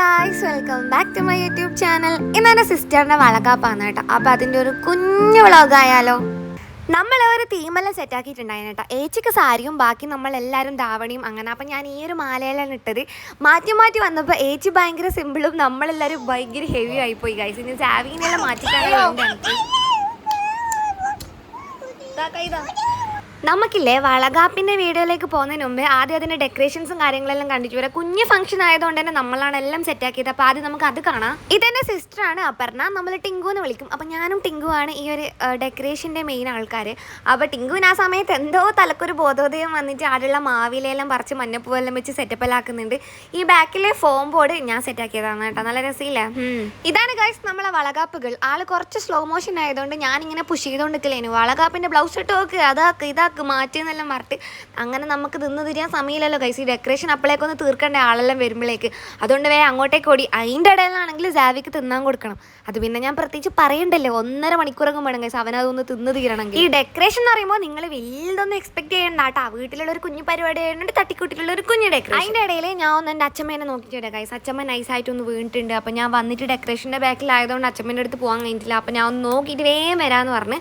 Guys welcome back to my YouTube channel. ഇന്ന് എന്റെ സിസ്റ്ററിന്റെ വളകാപ്പാണ് കേട്ടോ. അപ്പോൾ അതിന്റെ ഒരു കുഞ്ഞു വ്ളോഗായാലോ. നമ്മൾ ഒരു തീമെല്ലാം സെറ്റാക്കിയിട്ടുണ്ടായിരുന്നു കേട്ടോ. ഏച്ചിക്ക് സാരിയും ബാക്കി നമ്മളെല്ലാവരും ധാവണിയും അങ്ങനെ. അപ്പം ഞാൻ ഈ ഒരു മാലയിലാണ് ഇട്ടത് മാറ്റി മാറ്റി വന്നപ്പോൾ ഏച്ചി ഭയങ്കര സിമ്പിളും നമ്മളെല്ലാവരും ഭയങ്കര ഹെവി ആയിപ്പോയി ഗൈസ് ഇനി ഇതാ. കൈതാ. നമുക്കില്ലേ വളകാപ്പിന്റെ വീഡിയോയിലേക്ക് പോകുന്നതിന് മുമ്പ് ആദ്യം അതിന്റെ ഡെക്കറേഷൻസും കാര്യങ്ങളെല്ലാം കണ്ടിട്ട് വരാം. കുഞ്ഞ് ഫംഗ്ഷൻ ആയതുകൊണ്ട് തന്നെ നമ്മളാണ് എല്ലാം സെറ്റ് ആക്കിയത്. അപ്പോൾ ആദ്യം നമുക്ക് അത് കാണാം. സിസ്റ്റർ സിസ്റ്ററാണ് അപർണ. നമ്മൾ ടിങ്കു എന്ന് വിളിക്കും. അപ്പോൾ ഞാനും ടിങ്കു ആണ് ഈ ഒരു ഡെക്കറേഷന്റെ മെയിൻ ആൾക്കാർ അപ്പോൾ ടിങ്കുവിന് ആ സമയത്ത് എന്തോ തലക്കൊരു ബോധോദയം വന്നിട്ട് ആടുള്ള മാവിലെല്ലാം പറിച്ച് മഞ്ഞപ്പൂവെല്ലാം വെച്ച് സെറ്റപ്പ് ആക്കുന്നുണ്ട്. ഈ ബാക്കിലെ ഫോം ബോർഡ് ഞാൻ സെറ്റ് ആക്കിയതാണ് കേട്ടോ. നല്ല രസമില്ല ഇതാണ് ഗൈസ് നമ്മളെ വളകാപ്പുകൾ. ആൾ കുറച്ച് സ്ലോ മോഷൻ ആയതുകൊണ്ട് ഞാനിങ്ങനെ പുഷ് ചെയ്തുകൊണ്ട് നിൽക്കലേനു വളകാപ്പിന്റെ ബ്ലൗസ് ഇട്ട് നോക്ക്. അതാക്ക് ഇതാക്ക് മാറ്റി എന്നെല്ലാം പറഞ്ഞിട്ട് അങ്ങനെ നമുക്ക് നിന്ന് തിരിയാൻ സമയമില്ലല്ലോ കൈസ് ഈ ഡെക്കറേഷൻ അപ്പോഴേക്കൊന്ന് തീർക്കേണ്ട ആളെല്ലാം വരുമ്പോഴേക്ക് അതുകൊണ്ട് വേ അങ്ങോട്ടേക്ക് ഓടി. അതിന്റെ ഇടയിലാണെങ്കിൽ ജാവിക്ക് തിന്നാൻ കൊടുക്കണം. അത് പിന്നെ ഞാൻ പ്രത്യേകിച്ച് പറയണ്ടല്ലോ. ഒന്നര മണിക്കൂറൊക്കെ വേണം കൈസ് അവനതൊന്ന് തിന്ന് തീരണമെങ്കിൽ. ഈ ഡെക്കറേഷൻ എന്ന് പറയുമ്പോൾ നിങ്ങൾ വലുതൊന്നും എക്സ്പെക്ട് ചെയ്യണ്ട കേട്ടോ വീട്ടിലുള്ള ഒരു കുഞ്ഞു പരിപാടി ആയതുകൊണ്ട് തട്ടിക്കൂട്ടിലുള്ള ഒരു കുഞ്ഞു ഡെക്കറേഷൻ അതിന്റെ ഇടയിൽ ഞാൻ ഒന്ന് എന്റെ അച്ഛമ്മേനെ നോക്കിയിട്ട് കൈസ് അച്ഛമ്മ നൈസായിട്ട് ഒന്ന് വീണിട്ടുണ്ട്. അപ്പോൾ ഞാൻ വന്നിട്ട് ഡെക്കറേഷന്റെ ബാക്കിലായതുകൊണ്ട് അച്ഛമ്മേന്റെ അടുത്ത് പോകാൻ കഴിഞ്ഞിട്ടില്ല. അപ്പോൾ ഞാൻ ഒന്ന് നോക്കിയിട്ട് വേഗം വരാമെന്ന് പറഞ്ഞ്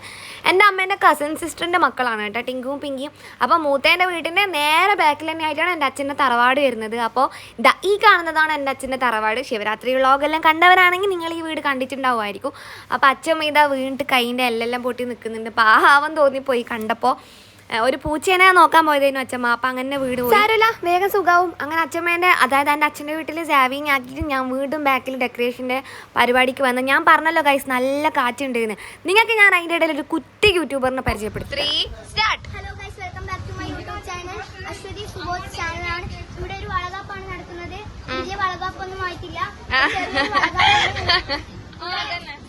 എന്റെ അമ്മേന്റെ കസിൻ സിസ്റ്ററിന്റെ മക്കളാണ് കേട്ടോ. ടിങ്കുവും പിങ്കിയും. അപ്പോൾ മൂത്തേന്റെ വീട്ടിന്റെ നേരെ ബാക്കിൽ തന്നെ ആയിട്ടാണ് എന്റെ അച്ഛന്റെ തറവാട് വരുന്നത്. അപ്പോൾ ദാ ഈ കാണുന്നതാണ് എന്റെ അച്ഛന്റെ തറവാട്. ശിവരാത്രി വ്ളോഗെല്ലാം കണ്ടവരാണെങ്കിൽ നിങ്ങൾ ഈ വീട് കണ്ടിട്ടുണ്ടാവുമായിരിക്കും. അപ്പോൾ അച്ഛമ്മ ഇതാ വീണിട്ട് കൈന്റെ എല്ലെല്ലാം പൊട്ടി നിൽക്കുന്നുണ്ട്. പാവം തോന്നിപ്പോയി കണ്ടപ്പോൾ ഒരു പൂച്ചേനെ നോക്കാൻ പോയതായിരുന്നു അച്ഛമ്മ. അപ്പം അങ്ങനെ വീട് പോയി. സാരമില്ല വേഗം സുഖാവും. അങ്ങനെ അച്ഛമ്മേന്റെ അതായത് എന്റെ അച്ഛന്റെ വീട്ടിൽ സാവിങ് ആക്കിയിട്ട് ഞാൻ വീണ്ടും ബാക്കിൽ ഡെക്കറേഷന്റെ പരിപാടിക്ക് വന്ന് ഞാൻ പറഞ്ഞല്ലോ ഗൈസ് നല്ല കാറ്റുണ്ടെന്ന് നിങ്ങൾക്ക് ഞാൻ അതിന്റെ ഇടയിൽ ഒരു കുട്ടി യൂട്യൂബറിനെ പരിചയപ്പെടുത്തി. Three start hello guys welcome back to my YouTube channel Aswathy Subodh ചാനലാണ് ഇവിടെ ഒരു വളകാപ്പാണ് നടക്കുന്നത്. വലിയ വളകാപ്പൊന്നും ആയിട്ടില്ല.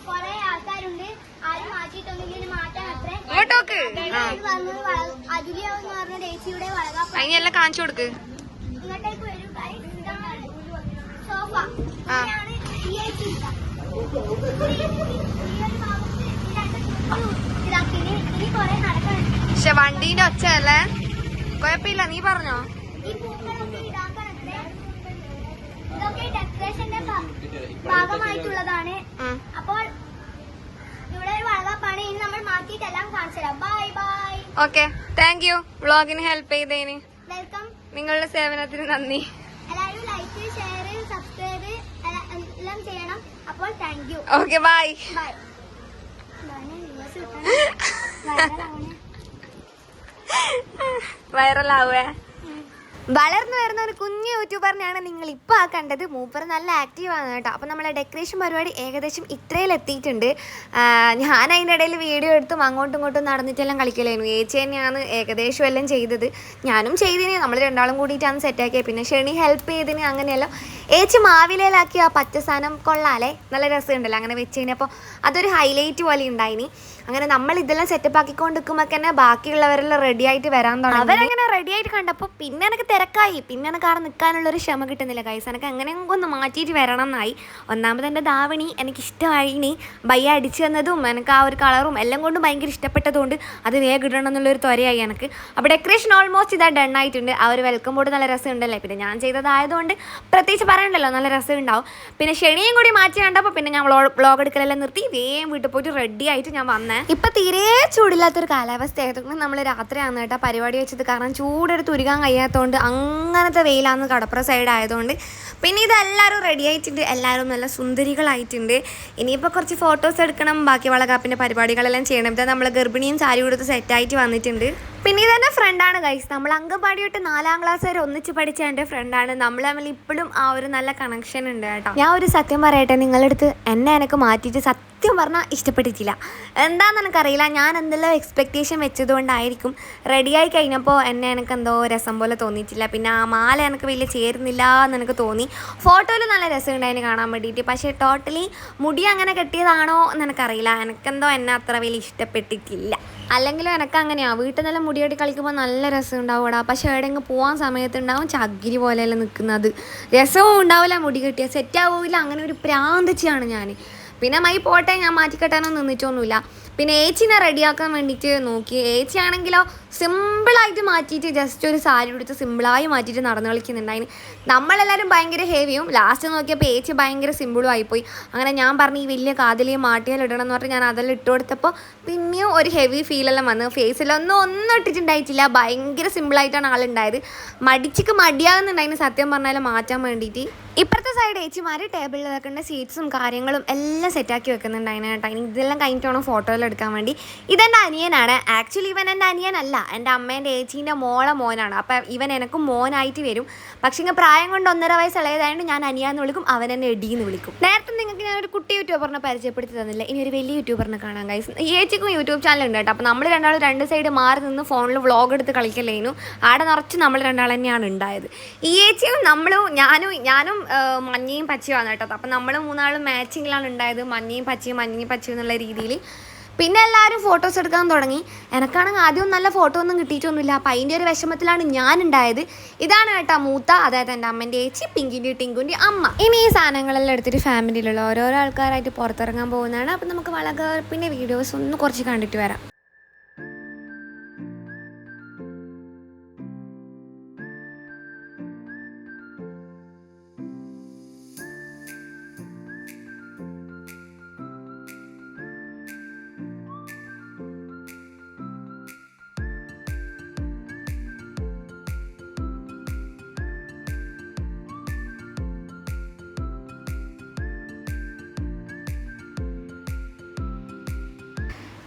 കുറെ ആൾക്കാരുണ്ട്. ആരും മാറ്റിയിട്ടൊന്നുമില്ല. മാറ്റാൻ അത്രേ. വന്നത് അതിനെല്ലാം കാണിച്ചു കൊടുക്ക്. ആ. പക്ഷെ വണ്ടീന്റെ ഒച്ച അല്ലേ? കൊഴപ്പില്ല നീ പറഞ്ഞോ? ഡെക്കറേഷന്റെ ഭാഗമായിട്ടുള്ളതാണ്. അപ്പോൾ ഇനി നമ്മൾ മാറ്റിയിട്ടെല്ലാം കാണിച്ചു തരാം bye bye okay thank you വ്ളോഗിന് help ചെയ്തേന്. വെൽക്കം നിങ്ങളുടെ സേവനത്തിന് നന്ദി. എല്ലാവരും ലൈക്ക് ഷെയർ സബ്സ്ക്രൈബ് എല്ലാം ചെയ്യണം. അപ്പോൾ thank you okay bye bye വൈറലാവേ വളർന്നു വരുന്ന ഒരു കുഞ്ഞ് യൂട്യൂബറിനെയാണ് നിങ്ങൾ ഇപ്പോൾ ആ കണ്ടത്. മൂപ്പർ നല്ല ആക്റ്റീവാണ് കേട്ടോ. അപ്പോൾ നമ്മളെ ഡെക്കറേഷൻ പരിപാടി ഏകദേശം ഇത്രയിൽ എത്തിയിട്ടുണ്ട്. ഞാൻ അതിന്റെ ഇടയിൽ വീഡിയോ എടുത്തും അങ്ങോട്ടും ഇങ്ങോട്ടും നടന്നിട്ടെല്ലാം കളിക്കലായിരുന്നു. ഏച്ചി തന്നെയാണ് ഏകദേശം എല്ലാം ചെയ്തത്. ഞാനും ചെയ്തിന്. നമ്മൾ രണ്ടാളും കൂടിയിട്ടാണ് സെറ്റാക്കിയത് പിന്നെ ഷെണി ഹെൽപ്പ് ചെയ്തിന് അങ്ങനെയെല്ലാം. ഏച്ചി മാവിലയിലാക്കി ആ പച്ച സാധനം കൊള്ളാലേ നല്ല രസമുണ്ടല്ലോ അങ്ങനെ വെച്ച് കഴിഞ്ഞപ്പോൾ അതൊരു ഹൈലൈറ്റ് പോലെ ഉണ്ടായിനി. അങ്ങനെ നമ്മൾ ഇതെല്ലാം സെറ്റപ്പ് ആക്കിക്കൊണ്ട് നിൽക്കുമ്പോൾ തന്നെ ബാക്കിയുള്ളവരെല്ലാം റെഡി ആയിട്ട് വരാൻ തുടങ്ങി. അവരങ്ങനെ റെഡി ആയിട്ട് കണ്ടപ്പോൾ പിന്നെ എനിക്ക് തിരക്കായി. പിന്നെ എനിക്ക് ആടെ നിൽക്കാനുള്ള ഒരു ക്ഷമ കിട്ടുന്നില്ല. കൈസ് എനിക്ക് അങ്ങനെ ഒന്ന് മാറ്റിയിട്ട് വരണം എന്നായി ഒന്നാമത് എന്റെ ധാവണി എനിക്ക് ഇഷ്ടമായിനി ബയ്യ അടിച്ചു തന്നതും എനിക്ക് ആ ഒരു കളറും എല്ലാം കൊണ്ടും ഭയങ്കര ഇഷ്ടപ്പെട്ടതുകൊണ്ട് അത് വേഗം ഇടണം എന്നുള്ളൊരു ത്വരയായി എനിക്ക് അപ്പോൾ ഡെക്കറേഷൻ ഓൾമോസ്റ്റ് ഇതാ ഡൺ ആയിട്ടുണ്ട്. ആ ഒരു വെൽക്കം ബോർഡ് നല്ല രസമുണ്ടല്ലേ? പിന്നെ ഞാൻ ചെയ്തതായതുകൊണ്ട് പ്രത്യേകിച്ച് പറയണ്ടല്ലോ നല്ല രസം ഉണ്ടാവും പിന്നെ ശനിയും കൂടി മാറ്റി കണ്ടപ്പോൾ പിന്നെ ഞാൻ വ്ളോഗ് എടുക്കലെല്ലാം നിർത്തി. വേഗം വീട്ടിൽ പോയിട്ട് റെഡി ആയിട്ട് ഞാൻ വന്നേ. ഇപ്പം തീരെ ചൂടില്ലാത്തൊരു കാലാവസ്ഥ ആയതുകൊണ്ട് നമ്മൾ രാത്രിയാണ് കേട്ടോ പരിപാടി വെച്ചത്. കാരണം ചൂടെടുത്ത് തുരുകാൻ കഴിയാത്തതുകൊണ്ട് അങ്ങനത്തെ വെയിലാണ് കടപ്പുറ സൈഡ് ആയതുകൊണ്ട് പിന്നെ ഇതെല്ലാവരും റെഡി ആയിട്ടുണ്ട്. എല്ലാവരും നല്ല സുന്ദരികളായിട്ടുണ്ട്. ഇനിയിപ്പോൾ കുറച്ച് ഫോട്ടോസ് എടുക്കണം. ബാക്കി വളകാപ്പിന്റെ പരിപാടികളെല്ലാം ചെയ്യണം. ഇതാ നമ്മൾ ഗർഭിണിയും സാരി കൊടുത്ത് സെറ്റായിട്ട് വന്നിട്ടുണ്ട്. പിന്നെ ഇതെന്റെ ഫ്രണ്ടാണ് ഗൈസ് നമ്മൾ അങ്കൻവാടി തൊട്ട് നാലാം ക്ലാസ് വരെ ഒന്നിച്ച് പഠിച്ച എന്റെ ഫ്രണ്ടാണ് നമ്മൾ തമ്മിൽ ഇപ്പോഴും ആ ഒരു നല്ല കണക്ഷൻ ഉണ്ട് കേട്ടോ. ഞാൻ ഒരു സത്യം പറയട്ടെ നിങ്ങളുടെ അടുത്ത് എന്നെ എനിക്ക് മാറ്റിയിട്ട് സത്യം പറഞ്ഞാൽ ഇഷ്ടപ്പെട്ടിട്ടില്ല. എന്താണെന്ന് എനിക്കറിയില്ല. ഞാൻ എന്തെല്ലാം എക്സ്പെക്റ്റേഷൻ വെച്ചതുകൊണ്ടായിരിക്കും. റെഡിയായി കഴിഞ്ഞപ്പോൾ എന്നെ എനിക്ക് എന്തോ രസം പോലെ തോന്നിയിട്ടില്ല. പിന്നെ ആ മാല എനിക്ക് വലിയ ചേരുന്നില്ല എന്ന് എനിക്ക് തോന്നി. ഫോട്ടോയിൽ നല്ല രസമുണ്ടായിരുന്നു കാണാൻ വേണ്ടിയിട്ട് പക്ഷേ ടോട്ടലി മുടി അങ്ങനെ കെട്ടിയതാണോ എന്ന് എനിക്കറിയില്ല. എനിക്കെന്തോ എന്നെ അത്ര വലിയ ഇഷ്ടപ്പെട്ടിട്ടില്ല. അല്ലെങ്കിലും എനിക്ക് അങ്ങനെയാണ് വീട്ടിൽ നിന്നെല്ലാം മുടിയടി കളിക്കുമ്പോൾ നല്ല രസം ഉണ്ടാവുമടാ പക്ഷേ എവിടെയെങ്കിലും പോകാൻ സമയത്ത് ഉണ്ടാവും ചകിരി പോലെയല്ല നിൽക്കുന്നത് രസവും ഉണ്ടാവില്ല മുടി കെട്ടിയ. സെറ്റ് ആവില്ല അങ്ങനെ ഒരു പ്രാന്തിച്ചാണ് ഞാൻ പിന്നെ മൈ പോട്ടെ ഞാൻ മാറ്റിക്കെട്ടാനൊന്നും നിന്നിട്ടൊന്നുമില്ല. പിന്നെ ഏച്ചിനെ റെഡിയാക്കാൻ വേണ്ടിയിട്ട് നോക്കി. ഏച്ചി ആണെങ്കിലോ സിമ്പിളായിട്ട് മാറ്റിയിട്ട് ജസ്റ്റ് ഒരു സാരി ഉടുത്ത് സിമ്പിളായി മാറ്റിയിട്ട് നടന്നു കളിക്കുന്നുണ്ടായിന്. നമ്മളെല്ലാവരും ഭയങ്കര ഹെവിയും. ലാസ്റ്റ് നോക്കിയപ്പോൾ ഏച്ചി ഭയങ്കര സിമ്പിളും ആയിപ്പോയി. അങ്ങനെ ഞാൻ പറഞ്ഞു ഈ വലിയ കാതിലെയും മാട്ടിയാൽ ഇടണം എന്ന് പറഞ്ഞ് ഞാൻ അതെല്ലാം ഇട്ട് കൊടുത്തപ്പോൾ പിന്നെയും ഒരു ഹെവി ഫീലെല്ലാം വന്നു. ഫേസിലൊന്നും ഒന്നും ഇട്ടിട്ടുണ്ടായിട്ടില്ല. ഭയങ്കര സിമ്പിളായിട്ടാണ് ആളുണ്ടായത്. മടിച്ചിക്ക് മടിയാകുന്നുണ്ടായിന് സത്യം പറഞ്ഞാൽ മാറ്റാൻ വേണ്ടിയിട്ട്. ഇപ്പുറത്തെ സൈഡ് ഏച്ചിമാർ ടേബിളിൽ വെക്കേണ്ട സീറ്റ്സും കാര്യങ്ങളും എല്ലാം സെറ്റാക്കി വെക്കുന്നുണ്ടായിരുന്നു കേട്ടോ. ഇനി ഇതെല്ലാം കഴിഞ്ഞിട്ടാണോ ഫോട്ടോയിൽ എടുക്കാൻ വേണ്ടി. ഇതെന്റെ അനിയനാണ്. ആക്ച്വലി ഇവൻ എന്റെ അനിയനല്ല. എന്റെ അമ്മേന്റെ ഏച്ചീന്റെ മോളെ മോനാണ്. അപ്പം ഇവൻ എനിക്കും മോനായിട്ട് വരും. പക്ഷേ ഇങ്ങനെ പ്രായം കൊണ്ട് ഒന്നര വയസ്സ് ഇളയതായതുകൊണ്ട് ഞാൻ അനിയാന്ന് വിളിക്കും. അവൻ എന്നെ എടീന്ന് വിളിക്കും. നേരത്തെ നിങ്ങൾക്ക് ഞാൻ ഒരു കുട്ടി യൂട്യൂബറിനെ പരിചയപ്പെടുത്തി തന്നില്ല. ഇനി ഒരു വലിയ യൂട്യൂബറിനെ കാണാൻ കൈസ് ഏച്ചിക്കും യൂട്യൂബ് ചാനൽ ഉണ്ട് കേട്ടോ. അപ്പോൾ നമ്മൾ രണ്ടാളും രണ്ട് സൈഡ് മാറി നിന്ന് ഫോണിൽ വ്ളോഗ് എടുത്ത് കളിക്കല്ലേനു ആടെ നിറച്ച് നമ്മൾ രണ്ടാൾ തന്നെയാണ് ഉണ്ടായത്. ഈ ഏച്ചിയും നമ്മളും ഞാനും ഞാനും മഞ്ഞയും പച്ചയും ആണ് കേട്ടോ. അപ്പം നമ്മൾ മൂന്നാളും മാച്ചിങ്ങിലാണ് ഉണ്ടായത്. മഞ്ഞയും പച്ചയും മഞ്ഞയും പച്ചയും എന്നുള്ള രീതിയിൽ പിന്നെ എല്ലാവരും ഫോട്ടോസ് എടുക്കാൻ തുടങ്ങി. എനക്കാണെങ്കിൽ ആദ്യം നല്ല ഫോട്ടോ ഒന്നും കിട്ടിയിട്ടൊന്നുമില്ല. അപ്പം അതിന്റെ ഒരു വിഷമത്തിലാണ് ഞാൻ ഉണ്ടായത് ഇതാണ് കേട്ടോ മൂത്ത അതായത് എന്റെ അമ്മന്റെ ഏച്ചി പിങ്കിന്റെ ടിങ്കുന്റെ അമ്മ. ഇനി ഈ സാധനങ്ങളെല്ലാം എടുത്തിട്ട് ഫാമിലിയിലുള്ള ഓരോരോ ആൾക്കാരായിട്ട് പുറത്തിറങ്ങാൻ പോകുന്നതാണ്. അപ്പം നമുക്ക് വളകപ്പിന്റെ വീഡിയോസ് ഒന്ന് കുറച്ച് കണ്ടിട്ട് വരാം.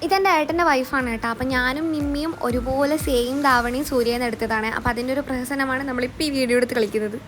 ഇതെന്റെ ഏട്ടന്റെ വൈഫാണ് കേട്ടോ. അപ്പം ഞാനും മിമ്മിയും ഒരുപോലെ സെയിം ധാവണിയും സൂര്യന്ന് എടുത്തതാണ് അപ്പം അതിന്റെ ഒരു പ്രഹസനമാണ് നമ്മളിപ്പോൾ ഈ വീഡിയോ എടുത്ത് കളിക്കുന്നത്.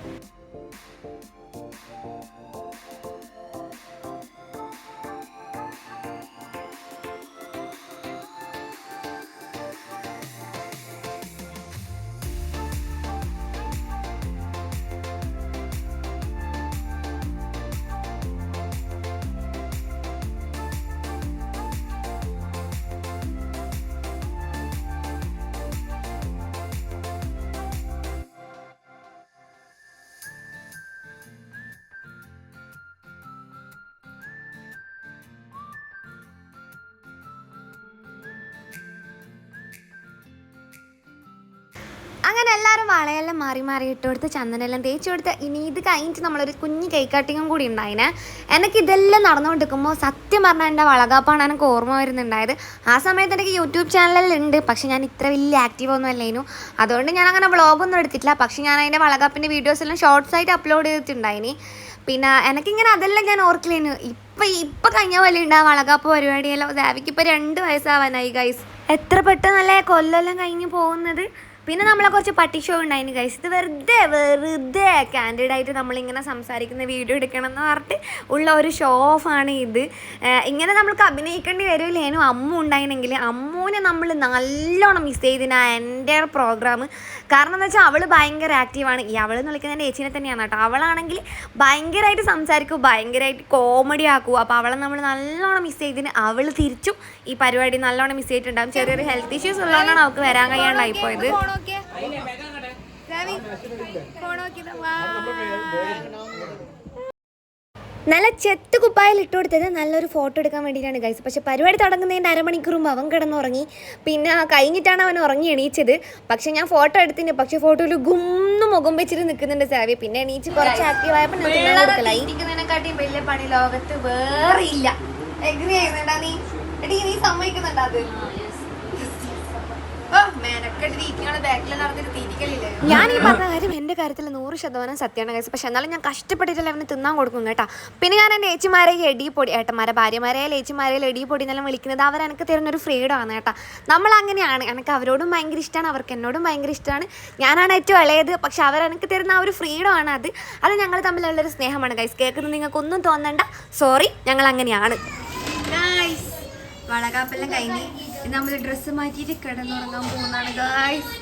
അങ്ങനെ എല്ലാവരും വളയെല്ലാം മാറി മാറി ഇട്ട് കൊടുത്ത് ചന്ദനെല്ലാം തേച്ച് കൊടുത്ത് ഇനി ഇത് കഴിഞ്ഞിട്ട് നമ്മളൊരു കുഞ്ഞ് കേക്ക് കട്ടിങ്ങും കൂടി ഉണ്ടായിനെ. എനിക്ക് ഇതെല്ലാം നടന്നുകൊണ്ടിരിക്കുമ്പോൾ സത്യം പറഞ്ഞാൽ എന്റെ വളകാപ്പാണ് എനിക്ക് ഓർമ്മ വരുന്നുണ്ടായത്. ആ സമയത്ത് എനിക്ക് യൂട്യൂബ് ചാനലിലുണ്ട് പക്ഷെ ഞാൻ ഇത്ര വലിയ ആക്റ്റീവ് ഒന്നും അല്ലേനു അതുകൊണ്ട് ഞാൻ അങ്ങനെ വ്ളോഗൊന്നും എടുത്തിട്ടില്ല. പക്ഷേ ഞാൻ അതിന്റെ വളകാപ്പിന്റെ വീഡിയോസ് എല്ലാം ഷോർട്സ് ആയിട്ട് അപ്ലോഡ് ചെയ്തിട്ടുണ്ടായിനി. പിന്നെ എനിക്കിങ്ങനെ അതെല്ലാം ഞാൻ ഓർക്കില്ലേനു ഇപ്പം ഇപ്പം കഴിഞ്ഞ പോലെ ഉണ്ട് ആ വളകാപ്പ് പരിപാടിയെല്ലാം. ദേവിക്ക് ഇപ്പോൾ രണ്ട് വയസ്സാവാനായി ഗൈസ് എത്ര പെട്ടെന്നല്ലേ കൊല്ലെല്ലാം കഴിഞ്ഞ് പോകുന്നത്? പിന്നെ നമ്മളെ കുറച്ച് പട്ടി ഷോ ഉണ്ടായിരുന്നു ഗൈസ് ഇത് വെറുതെ വെറുതെ കാൻഡിഡ് ആയിട്ട് നമ്മളിങ്ങനെ സംസാരിക്കുന്ന വീഡിയോ എടുക്കണം എന്ന് പറഞ്ഞിട്ട് ഉള്ള ഒരു ഷോ ഓഫാണ് ഇത്. ഇങ്ങനെ നമ്മൾക്ക് അഭിനയിക്കേണ്ടി വരില്ലേനും അമ്മ ഉണ്ടായിരുന്നെങ്കിൽ അമ്മുവിനെ നമ്മൾ നല്ലോണം മിസ് ചെയ്തിന് എന്റെ പ്രോഗ്രാം കാരണം എന്ന് വെച്ചാൽ അവൾ ഭയങ്കര ആക്റ്റീവാണ് ഈ അവൾ എന്ന് വിളിക്കുന്നത് എന്റെ ഏച്ചിനെ തന്നെയാണ് കേട്ടോ അവളാണെങ്കിൽ ഭയങ്കരമായിട്ട് സംസാരിക്കും ഭയങ്കരമായിട്ട് കോമഡി ആക്കും അപ്പോൾ അവളെ നമ്മൾ നല്ലോണം മിസ് ചെയ്തിന് അവൾ തിരിച്ചും ഈ പരിപാടി നല്ലോണം മിസ് ചെയ്തിട്ടുണ്ടാകും ചെറിയൊരു ഹെൽത്ത് ഇഷ്യൂസ് ഉള്ളതുകൊണ്ടാണ് അവൾക്ക് വരാൻ കഴിയാണ്ടായി പോയത് നല്ല ചെത്ത് കുപ്പായിൽ ഇട്ട് കൊടുത്തത് നല്ലൊരു ഫോട്ടോ എടുക്കാൻ വേണ്ടിയിട്ടാണ് ഗൈസ് പക്ഷെ പരിപാടി തുടങ്ങുന്നതിന്റെ അരമണിക്കൂർ മുമ്പ് അവൻ കിടന്നുറങ്ങി. പിന്നെ കഴിഞ്ഞിട്ടാണ് അവൻ ഉറങ്ങി എണീച്ചത്. പക്ഷെ ഞാൻ ഫോട്ടോ എടുത്തിന് പക്ഷെ ഫോട്ടോയിൽ ഗുന്നു മുഖം വെച്ചിട്ട് നിൽക്കുന്നുണ്ട് സാവി പിന്നെ എണീച്ച് കുറച്ച് ആക്റ്റീവ് ആയപ്പോൾ ഇരിക്കുന്നതിനെക്കാട്ടിയും വലിയ പണി ലോകത്ത് വേറെ ഇല്ല. എഗ്രി ചെയ്യുന്നുണ്ടാ നീ? നീ സമ്മതിക്കുന്നുണ്ടാ അത്? ഞാൻ ഈ പറഞ്ഞ കാര്യം എന്റെ കാര്യത്തിൽ നൂറ് ശതമാനം സത്യമാണ് കേസ് പക്ഷെ എന്നാലും ഞാൻ കഷ്ടപ്പെട്ടിട്ടല്ല അവന് തിന്നാൻ കൊടുക്കും കേട്ടാ. പിന്നെ ഞാൻ എന്റെ ഏച്ചിമാരെ എടി പൊടി ഏട്ടന്മാരെ ഭാര്യമാരെ ഏച്ചിമാരെ എടി പൊടി എന്നെല്ലാം വിളിക്കുന്നത്. അവർ എനിക്ക് തരുന്നൊരു ഫ്രീഡം ആണ് കേട്ടാ. നമ്മൾ അങ്ങനെയാണ്. എനിക്ക് അവരോടും ഭയങ്കര ഇഷ്ടമാണ് അവർക്ക് എന്നോടും ഭയങ്കര ഇഷ്ടമാണ് ഞാനാണ് ഏറ്റവും ഇളയത്. പക്ഷെ അവർ എനിക്ക് തരുന്ന ആ ഒരു ഫ്രീഡം ആണ് അത്. അത് ഞങ്ങൾ തമ്മിലുള്ളൊരു സ്നേഹമാണ് ഗൈസ് കേൾക്കുന്നത് നിങ്ങൾക്കൊന്നും തോന്നണ്ട. സോറി ഞങ്ങൾ അങ്ങനെയാണ്. വളകാപ്പെല്ലാം കഴിഞ്ഞ്. നമ്മൾ ഡ്രസ്സ് മാറ്റിയിട്ട് കിടന്നുറങ്ങാൻ പോകുന്നതാണ് ഗായ്സ്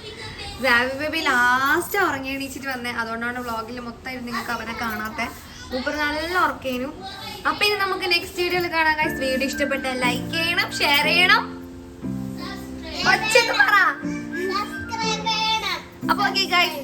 സാവി ബേബി ലാസ്റ്റ് ഉറങ്ങി എണീച്ചിട്ട് വന്നേ. അതുകൊണ്ടാണ് വ്ളോഗിൽ മൊത്തമായിട്ട് നിങ്ങൾക്ക് അവനെ കാണാത്ത. മൂപ്പർ നല്ല ഉറക്കേനു. അപ്പൊ ഇനി നമുക്ക് നെക്സ്റ്റ് വീഡിയോയിൽ കാണാം ഗൈസ് വീഡിയോ ഇഷ്ടപ്പെട്ട ലൈക്ക് ചെയ്യണം ഷെയർ ചെയ്യണം. ഒച്ചക്ക് പറ. അപ്പൊ ഓക്കെ ഗൈസ് ബൈ